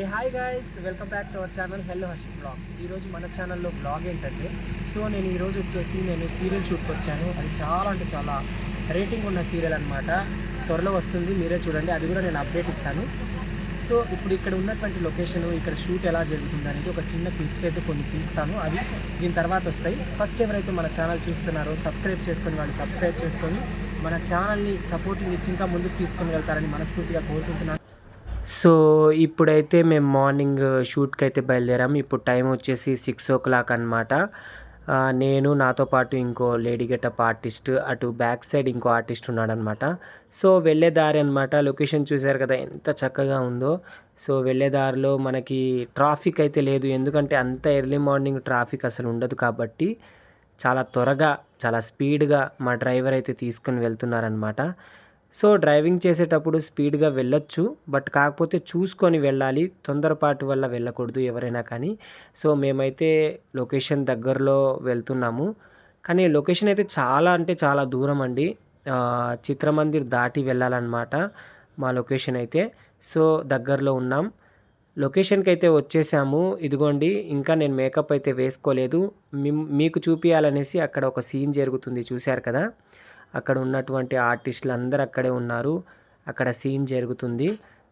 Hey hi guys welcome back to our channel hello Harshit blogs ఈరోజు మన ఛానల్లో blog ఏంటంటే సో నేను ఈరోజు వచ్చేసి నేను సీరియల్ షూట్కి వచ్చాను. అది చాలా అంటే చాలా రేటింగ్ ఉన్న సీరియల్ అనమాట త్వరలో వస్తుంది మీరే చూడండి. అది కూడా నేను అప్డేట్ ఇస్తాను. సో ఇప్పుడు ఇక్కడ ఉన్నటువంటి లొకేషన్ ఇక్కడ షూట్ ఎలా జరుగుతుంది అనేది ఒక చిన్న క్లిప్స్ అయితే కొన్ని తీస్తాను. అవి దీని తర్వాత వస్తాయి. ఫస్ట్ ఎవరైతే మన ఛానల్ చూస్తున్నారో సబ్స్క్రైబ్ చేసుకొని వాళ్ళు సబ్స్క్రైబ్ చేసుకొని మన ఛానల్ని సపోర్టింగ్ ఇచ్చి ఇంకా ముందుకు తీసుకొని వెళ్తారని మనస్ఫూర్తిగా కోరుకుంటున్నాను. సో ఇప్పుడైతే మేము మార్నింగ్ షూట్కి అయితే బయలుదేరాం. ఇప్పుడు టైం వచ్చేసి సిక్స్ ఓ క్లాక్ అనమాట నేను నాతో పాటు ఇంకో లేడీ గెటప్ ఆర్టిస్ట్ అటు బ్యాక్ సైడ్ ఇంకో ఆర్టిస్ట్ ఉన్నాడనమాట సో వెళ్ళే దారి అనమాట లొకేషన్ చూశారు కదా ఎంత చక్కగా ఉందో. సో వెళ్ళే దారిలో మనకి ట్రాఫిక్ అయితే లేదు. ఎందుకంటే అంత ఎర్లీ మార్నింగ్ ట్రాఫిక్ అసలు ఉండదు కాబట్టి చాలా త్వరగా చాలా స్పీడ్గా మా డ్రైవర్ అయితే తీసుకుని వెళ్తున్నారనమాట సో డ్రైవింగ్ చేసేటప్పుడు స్పీడ్గా వెళ్ళొచ్చు బట్ కాకపోతే చూసుకొని వెళ్ళాలి. తొందరపాటు వల్ల వెళ్ళకూడదు ఎవరైనా కానీ. సో మేమైతే లొకేషన్ దగ్గరలో వెళ్తున్నాము. కానీ లొకేషన్ అయితే చాలా అంటే చాలా దూరం అండి. చిత్రమందిర్ దాటి వెళ్ళాలన్నమాట మా లొకేషన్ అయితే. సో దగ్గరలో ఉన్నాం. లొకేషన్కి అయితే వచ్చేసాము. ఇదిగోండి ఇంకా నేను మేకప్ అయితే వేసుకోలేదు. మీకు చూపించాలనేసి అక్కడ ఒక సీన్ జరుగుతుంది చూశారు కదా? అక్కడ ఉన్నటువంటి ఆర్టిస్టులు అందరు అక్కడే ఉన్నారు. అక్కడ సీన్ జరుగుతుంది.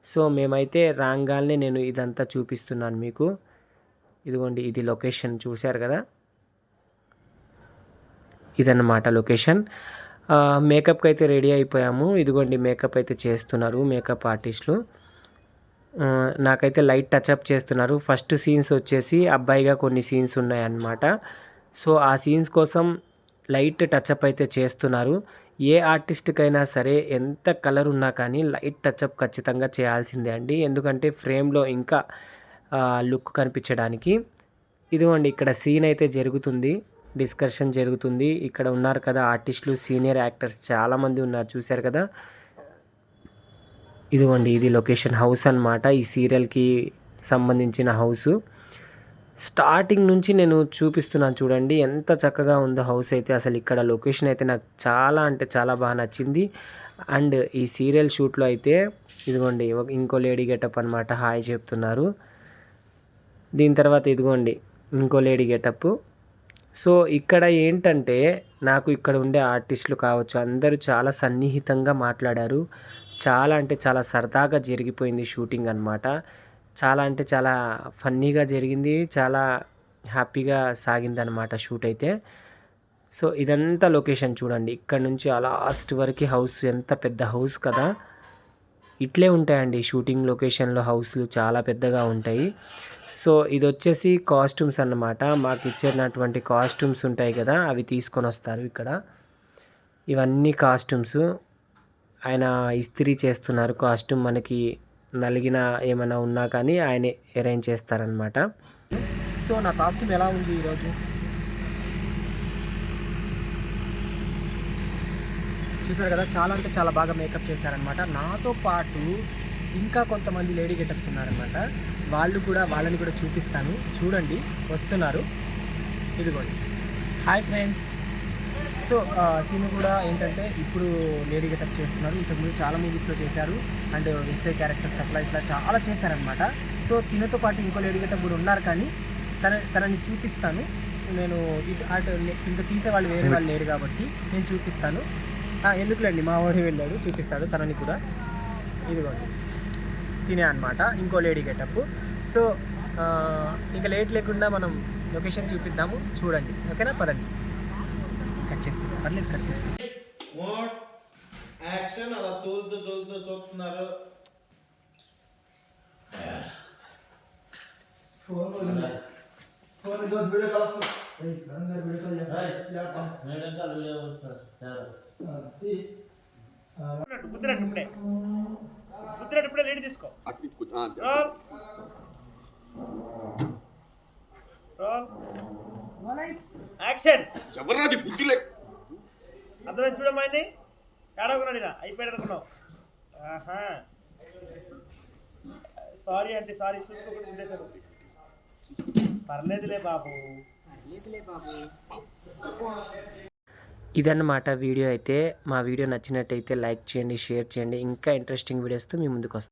సో మేమైతే రాగానే నేను ఇదంతా చూపిస్తున్నాను మీకు. ఇదిగోండి ఇది లొకేషన్ చూశారు కదా? ఇదన్నమాట లొకేషన్. మేకప్కి అయితే రెడీ అయిపోయాము. ఇదిగోండి మేకప్ అయితే చేస్తున్నారు మేకప్ ఆర్టిస్టులు. నాకైతే లైట్ టచ్అప్ చేస్తున్నారు. ఫస్ట్ సీన్స్ వచ్చేసి అబ్బాయిగా కొన్ని సీన్స్ ఉన్నాయన్నమాట. సో ఆ సీన్స్ కోసం లైట్ టచ్అప్ అయితే చేస్తున్నారు. ఏ ఆర్టిస్ట్కైనా సరే ఎంత కలర్ ఉన్నా కానీ లైట్ టచ్అప్ ఖచ్చితంగా చేయాల్సిందే అండి. ఎందుకంటే ఫ్రేమ్లో ఇంకా లుక్ కనిపించడానికి. ఇదిగోండి ఇక్కడ సీన్ అయితే జరుగుతుంది. డిస్కషన్ జరుగుతుంది. ఇక్కడ ఉన్నారు కదా ఆర్టిస్టులు సీనియర్ యాక్టర్స్ చాలామంది ఉన్నారు చూశారు కదా. ఇదిగోండి ఇది లొకేషన్ హౌస్ అన్నమాట. ఈ సీరియల్కి సంబంధించిన హౌస్. స్టార్టింగ్ నుంచి నేను చూపిస్తున్నాను చూడండి. ఎంత చక్కగా ఉందో హౌస్ అయితే అసలు ఇక్కడ లొకేషన్ అయితే నాకు చాలా అంటే చాలా బాగా నచ్చింది. అండ్ ఈ సీరియల్ షూట్లో అయితే ఇదిగోండి ఇంకో లేడీ గెటప్ అనమాట హాయ్ చెప్తున్నారు. దీని తర్వాత ఇదిగోండి ఇంకో లేడీ గెటప్. సో ఇక్కడ ఏంటంటే నాకు ఇక్కడ ఉండే ఆర్టిస్టులు కావచ్చు అందరూ చాలా సన్నిహితంగా మాట్లాడారు. చాలా అంటే చాలా సరదాగా జరిగిపోయింది షూటింగ్ అనమాట చాలా అంటే చాలా ఫన్నీగా జరిగింది. చాలా హ్యాపీగా సాగింది అనమాట షూట్ అయితే. సో ఇదంతా లొకేషన్ చూడండి. ఇక్కడ నుంచి ఆ లాస్ట్ వరకు హౌస్ ఎంత పెద్ద హౌస్ కదా. ఇట్లే ఉంటాయండి షూటింగ్ లొకేషన్లో హౌస్లు చాలా పెద్దగా ఉంటాయి. సో ఇది వచ్చేసి కాస్ట్యూమ్స్ అన్నమాట. మాకు ఇచ్చినటువంటి కాస్ట్యూమ్స్ ఉంటాయి కదా అవి తీసుకొని వస్తారు ఇక్కడ. ఇవన్నీ కాస్ట్యూమ్స్. ఆయన ఇస్త్రీ చేస్తున్నారు కాస్ట్యూమ్ మనకి నలిగిన ఏమైనా ఉన్నా కానీ ఆయనే అరేంజ్ చేస్తారనమాట సో నా కాస్ట్యూమ్ ఎలా ఉంది ఈరోజు? చూసారు కదా చాలా అంటే చాలా బాగా మేకప్ చేశారనమాట నాతో పాటు ఇంకా కొంతమంది లేడీ గెటప్స్ ఉన్నారనమాట వాళ్ళు కూడా వాళ్ళని కూడా చూపిస్తాను. చూడండి వస్తున్నారు. ఇదిగోండి. హాయ్ ఫ్రెండ్స్ సో తిను కూడా ఏంటంటే ఇప్పుడు లేడీ గెటప్ చేస్తున్నారు. ఇంతకుముందు చాలా మూవీస్లో చేశారు. అండ్ ఎస్ఐ క్యారెక్టర్స్ అట్లా ఇట్లా చాలా చేశారనమాట సో తినతో పాటు ఇంకో లేడీ గెటప్ కూడా ఉన్నారు కానీ తన తనని చూపిస్తాను. నేను ఇటు అటు ఇంకా తీసేవాళ్ళు వేరే వాళ్ళు లేరు కాబట్టి నేను చూపిస్తాను. ఎందుకులేండి? మా వాడు వెళ్ళాడు చూపిస్తాడు తనని కూడా. ఇదిగోండి తినే అనమాట ఇంకో లేడీ గెటప్. సో ఇంకా లేట్ లేకుండా మనం లొకేషన్ చూపిద్దాము. చూడండి. ఓకేనా? పదండి. కట్ చేసుకుంటాం పర్లేదు కట్ చేసుకుంటాం మోడ్ యాక్షన్ అలా తోలుతూ తోలుతూ చూస్తున్నారు. గుద్దినట్టు ఇప్పుడే గుద్దినట్టు ఇప్పుడే లేడీ తీసుకో. యాక్షన్. ఎవరాది బుద్ధి అర్థమైంది చూడమ్మా ఆయన్ని? ఏడవకున్నాడు ఇలా అయిపోయాడు అనుకున్నావు. ఆహా. సారీ అంటే సారీ చూసుకోకుండా ఉండేశారు. పర్లేదులే బాబు. ఇదన్నమాట వీడియో అయితే. మా వీడియో నచ్చినట్టయితే లైక్ చేయండి షేర్ చేయండి. ఇంకా ఇంట్రెస్టింగ్ వీడియోస్తో మీ ముందుకు వస్తాం.